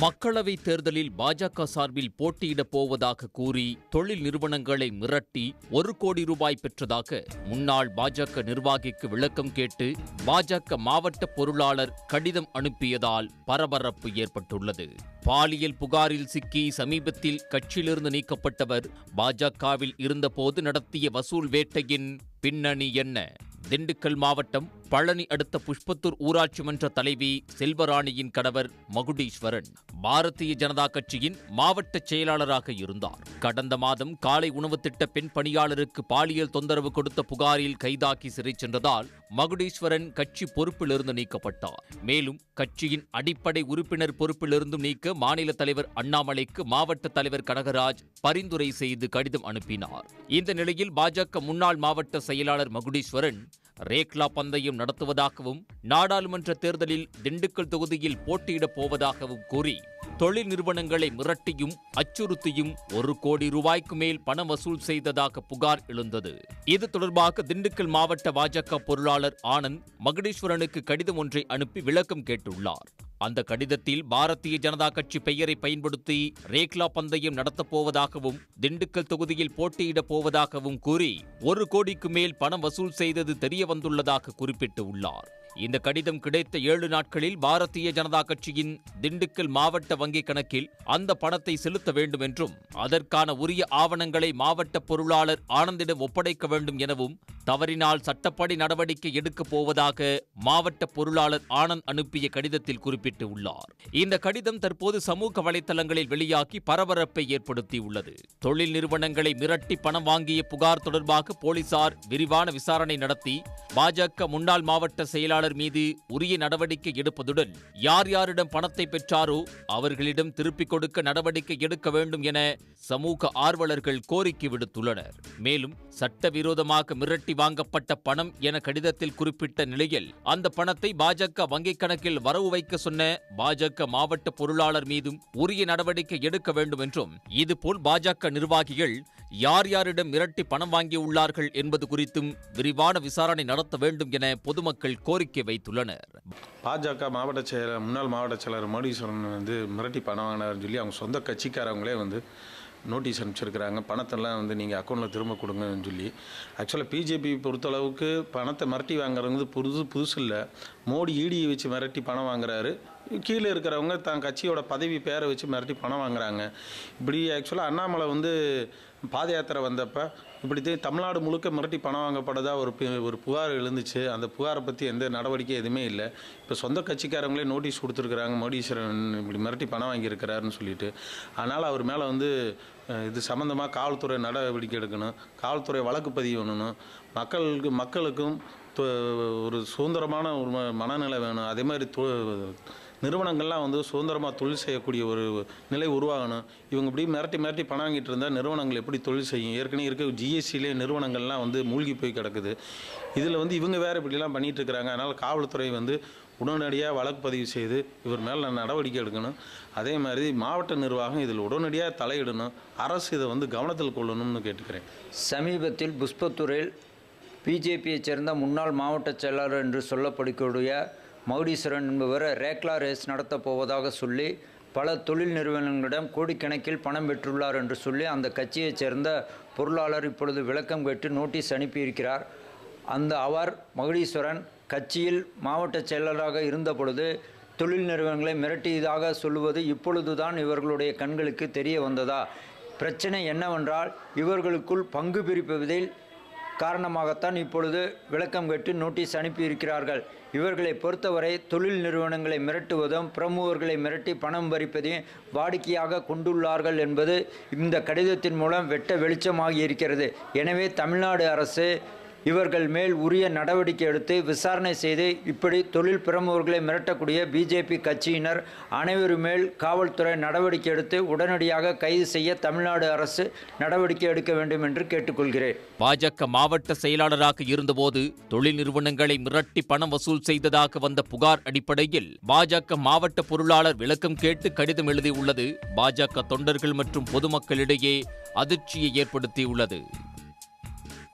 மக்களவை தேர்தலில் பாஜக சார்பில் போட்டியிடப் போவதாக கூறி தொழில் நிறுவனங்களை மிரட்டி ஒரு கோடி ரூபாய் பெற்றதாக முன்னாள் பாஜக நிர்வாகிக்கு விளக்கம் கேட்டு பாஜக மாவட்ட பொருளாளர் கடிதம் அனுப்பியதால் பரபரப்பு ஏற்பட்டுள்ளது. பாலியல் புகாரில் சிக்கி சமீபத்தில் கட்சியிலிருந்து நீக்கப்பட்டவர் பாஜகவில் இருந்தபோது நடத்திய வசூல் வேட்டையின் பின்னணி என்ன? திண்டுக்கல் மாவட்டம் பழனி அடுத்த புஷ்பத்தூர் ஊராட்சி மன்ற தலைவி செல்வராணியின் கணவர் மகுடீஸ்வரன். பாரதிய ஜனதா கட்சியின் மாவட்ட செயலாளராக இருந்தார். கடந்த மாதம் காலை உணவு திட்ட பெண் பணியாளருக்கு பாலியல் தொந்தரவு கொடுத்த புகாரில் கைதாக்கி சிறை சென்றதால் மகுடீஸ்வரன் கட்சி பொறுப்பிலிருந்து நீக்கப்பட்டார். மேலும் கட்சியின் அடிப்படை உறுப்பினர் பொறுப்பிலிருந்தும் நீக்க மாநில தலைவர் அண்ணாமலைக்கு மாவட்ட தலைவர் கனகராஜ் பரிந்துரை செய்து கடிதம் அனுப்பினார். இந்த நிலையில் பாஜக முன்னாள் மாவட்ட செயலாளர் மகுடீஸ்வரன் ரேக்லா பந்தயம் நடத்துவதாகவும் நாடாளுமன்ற தேர்தலில் திண்டுக்கல் தொகுதியில் போட்டியிடப் போவதாகவும் கூறி தொழில் நிறுவனங்களை மிரட்டியும் அச்சுறுத்தியும் ஒரு கோடி ரூபாய்க்கு மேல் பணம் வசூல் செய்ததாக புகார் எழுந்தது. இது தொடர்பாக திண்டுக்கல் மாவட்ட பாஜக பொருளாளர் ஆனந்த் மகுடீஸ்வரனுக்கு கடிதம் ஒன்றை அனுப்பி விளக்கம் கேட்டுள்ளார். அந்த கடிதத்தில் பாரதிய ஜனதா கட்சி பெயரை பயன்படுத்தி ரேக்லா பந்தயம் நடத்தப் போவதாகவும் திண்டுக்கல் தொகுதியில் போட்டியிடப் போவதாகவும் கூறி ஒரு கோடிக்கு மேல் பணம் வசூல் செய்தது தெரிய வந்துள்ளதாக குறிப்பிட்டு உள்ளார். இந்த கடிதம் கிடைத்த ஏழு நாட்களில் பாரதிய ஜனதா கட்சியின் திண்டுக்கல் மாவட்ட வங்கிக் கணக்கில் அந்த பணத்தை செலுத்த வேண்டும் என்றும் அதற்கான உரிய ஆவணங்களை மாவட்ட பொருளாளர் ஆனந்திடம் ஒப்படைக்க வேண்டும் எனவும் தவறினால் சட்டப்படி நடவடிக்கை எடுக்கப் போவதாக மாவட்ட பொருளாளர் ஆனந்த் அனுப்பிய கடிதத்தில் குறிப்பிட்டு உள்ளார் இந்த கடிதம் தற்போது சமூக வலைதளங்களில் வெளியாகி பரபரப்பை ஏற்படுத்தியுள்ளது. தொழில் நிறுவனங்களை மிரட்டி பணம் வாங்கிய புகார் தொடர்பாக போலீசார் விரிவான விசாரணை நடத்தி பாஜக முன்னாள் மாவட்ட செயலாளர் மீது உரிய நடவடிக்கை எடுப்பதுடன் யார் யாரிடம் பணத்தை பெற்றாரோ அவர்களிடம் திருப்பிக் கொடுக்க நடவடிக்கை எடுக்க வேண்டும் என சமூக ஆர்வலர்கள் கோரிக்கை விடுத்துள்ளனர். மேலும் சட்டவிரோதமாக மிரட்டி வாங்கப்பட்ட பணம் என கடிதத்தில் குறிப்பிட்ட நிலையில் அந்த பணத்தை பாஜக வங்கிக் கணக்கில் வரவு வைக்க சொன்ன பாஜக மாவட்ட பொருளாளர் மீதும் உரிய நடவடிக்கை எடுக்க வேண்டும் என்றும் இதுபோல் பாஜக நிர்வாகிகள் யார் யாரிடம் மிரட்டி பணம் வாங்கியுள்ளார்கள் என்பது குறித்தும் விரிவான விசாரணை நடத்த வேண்டும் என பொதுமக்கள் கோரிக்கை வைத்துள்ளனர். பாஜக மாவட்ட செயலர் முன்னாள் மாவட்ட செயலர் மோடீஸ்வரன் வந்து மிரட்டி பணம் வாங்கினார்னு சொல்லி அவங்க சொந்த கட்சிக்காரவங்களே வந்து நோட்டீஸ் அனுப்பிச்சிருக்கிறாங்க. பணத்தெல்லாம் வந்து நீங்கள் அக்கௌண்ட்டில் திரும்ப கொடுங்கன்னு சொல்லி. ஆக்சுவலாக பிஜேபி பொறுத்தளவுக்கு பணத்தை மிரட்டி வாங்குறது புதுசு புதுசு இல்லை. மோடி ஈடியை வச்சு மிரட்டி பணம் வாங்குறாரு. கீழே இருக்கிறவங்க தான் கட்சியோட பதவி பேரை வச்சு மிரட்டி பணம் வாங்குறாங்க. இப்படி ஆக்சுவலாக அண்ணாமலை வந்து பாத யாத்திரை வந்தப்போ இப்படி தே- தமிழ்நாடு முழுக்க மிரட்டி பணம் வாங்கப்பட்டதா ஒரு ஒரு புகார் எழுந்துச்சு. அந்த புகாரை பற்றி எந்த நடவடிக்கை எதுவுமே இல்லை. இப்போ சொந்த கட்சிக்காரங்களே நோட்டீஸ் கொடுத்துருக்குறாங்க. மோடீஸ்வரன் இப்படி மிரட்டி பணம் வாங்கியிருக்கிறாருன்னு சொல்லிட்டு. அதனால் அவர் மேலே வந்து இது சம்மந்தமாக காவல்துறை நடவடிக்கை எடுக்கணும். காவல்துறை வழக்கு பதிவு பண்ணணும். மக்களுக்கு மக்களுக்கும் தொ- ஒரு சுதந்திரமான ஒரு ம- மனநிலை வேணும். அதே மாதிரி நிறுவனங்கள்லாம் வந்து சுதந்திரமாக தொழில் செய்யக்கூடிய ஒரு நிலை உருவாகணும். இவங்க இப்படி மிரட்டி மிரட்டி பணம் வாங்கிட்டு இருந்தால் நிறுவனங்கள் எப்படி தொழில் செய்யும்? ஏற்கனவே இருக்க ஜிஎஸ்டியிலே நிறுவனங்கள்லாம் வந்து மூழ்கி போய் கிடக்குது. இதில் வந்து இவங்க வேறு இப்படிலாம் பண்ணிகிட்டு இருக்கிறாங்க. அதனால் காவல்துறை வந்து உடனடியாக வழக்கு பதிவு செய்து இவர் மேலே நடவடிக்கை எடுக்கணும். அதே மாதிரி மாவட்ட நிர்வாகம் இதில் உடனடியாக தலையிடணும். அரசு இதை வந்து கவனத்தில் கொள்ளணும்னு கேட்டுக்கிறேன். சமீபத்தில் புஷ்பத்துறையில் பிஜேபியைச் சேர்ந்த முன்னாள் மாவட்ட செயலாளர் என்று சொல்லப்படக்கூடிய மௌடீஸ்வரன் என்பவர் ரேக்லா ரேஸ் நடத்தப் போவதாக சொல்லி பல தொழில் நிறுவனங்களிடம் கோடிக்கணக்கில் பணம் பெற்றுள்ளார் என்று சொல்லி அந்த கட்சியைச் சேர்ந்த பொருளாளர் இப்பொழுது விளக்கம் கேட்டு நோட்டீஸ் அனுப்பியிருக்கிறார். அந்த அவர் மகுடீஸ்வரன் கட்சியில் மாவட்ட செயலாளராக இருந்த பொழுது தொழில் நிறுவனங்களை மிரட்டியதாக சொல்லுவது இப்பொழுதுதான் இவர்களுடைய கண்களுக்கு தெரிய வந்ததா? பிரச்சனை என்னவென்றால் இவர்களுக்குள் பங்கு பிரிப்பதில் காரணமாகத்தான் இப்பொழுது விளக்கம் கேட்டு நோட்டீஸ் அனுப்பியிருக்கிறார்கள். இவர்களை பொறுத்தவரை தொழில் நிறுவனங்களை மிரட்டுவதும் பிரமுகர்களை மிரட்டி பணம் பறிப்பதையும் வாடிக்கையாக கொண்டுள்ளார்கள் என்பது இந்த கடிதத்தின் மூலம் வெட்ட வெளிச்சமாகி இருக்கிறது. எனவே தமிழ்நாடு அரசு இவர்கள் மேல் உரிய நடவடிக்கை எடுத்து விசாரணை செய்து இப்படி தொழில் பிரமுகர்களை மிரட்டக்கூடிய பிஜேபி கட்சியினர் அனைவரும் மேல் காவல்துறை நடவடிக்கை எடுத்து உடனடியாக கைது செய்ய தமிழ்நாடு அரசு நடவடிக்கை எடுக்க வேண்டும் என்று கேட்டுக்கொள்கிறேன். பாஜக மாவட்ட செயலாளராக இருந்தபோது தொழில் நிறுவனங்களை மிரட்டி பணம் வசூல் செய்ததாக வந்த புகார் அடிப்படையில் பாஜக மாவட்ட பொருளாளர் விளக்கம் கேட்டு கடிதம் எழுதியுள்ளது. பாஜக தொண்டர்கள் மற்றும் பொதுமக்களிடையே அதிர்ச்சியை ஏற்படுத்தியுள்ளது.